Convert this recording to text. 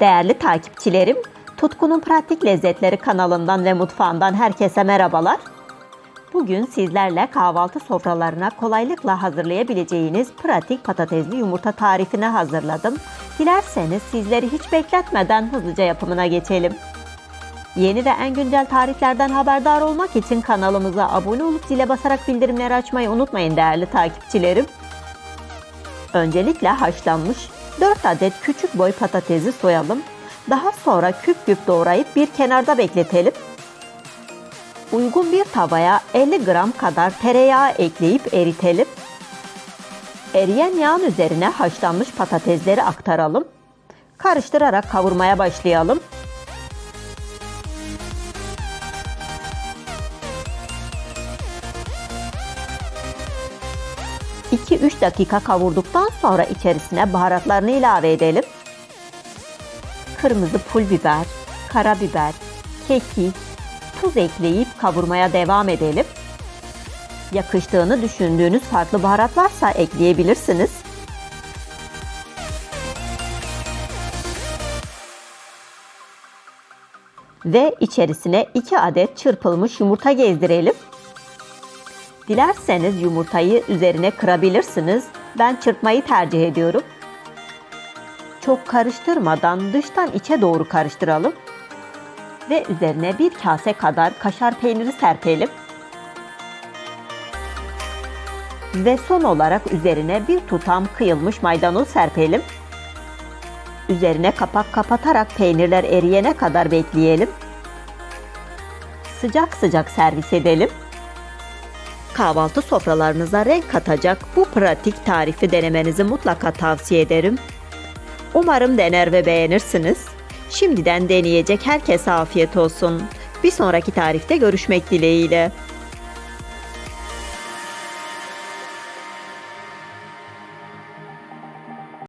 Değerli takipçilerim, Tutkunun Pratik Lezzetleri kanalından ve mutfağından herkese merhabalar. Bugün sizlerle kahvaltı sofralarına kolaylıkla hazırlayabileceğiniz pratik patatesli yumurta tarifini hazırladım. Dilerseniz sizleri hiç bekletmeden hızlıca yapımına geçelim. Yeni ve en güncel tariflerden haberdar olmak için kanalımıza abone olup zile basarak bildirimleri açmayı unutmayın değerli takipçilerim. Öncelikle haşlanmış 4 adet küçük boy patatesi soyalım. Daha sonra küp küp doğrayıp bir kenarda bekletelim. Uygun bir tavaya 50 gram kadar tereyağı ekleyip eritelim. Eriyen yağın üzerine haşlanmış patatesleri aktaralım. Karıştırarak kavurmaya başlayalım. 2-3 dakika kavurduktan sonra içerisine baharatlarını ilave edelim. Kırmızı pul biber, karabiber, kekik, tuz ekleyip kavurmaya devam edelim. Yakıştığını düşündüğünüz farklı baharat varsa ekleyebilirsiniz. Ve içerisine 2 adet çırpılmış yumurta gezdirelim. Dilerseniz yumurtayı üzerine kırabilirsiniz. Ben çırpmayı tercih ediyorum. Çok karıştırmadan dıştan içe doğru karıştıralım. Ve üzerine bir kase kadar kaşar peyniri serpelim. Ve son olarak üzerine bir tutam kıyılmış maydanoz serpelim. Üzerine kapak kapatarak peynirler eriyene kadar bekleyelim. Sıcak sıcak servis edelim kahvaltı sofralarınıza renk katacak bu pratik tarifi denemenizi mutlaka tavsiye ederim. Umarım dener ve beğenirsiniz. Şimdiden deneyecek herkese afiyet olsun. Bir sonraki tarifte görüşmek dileğiyle.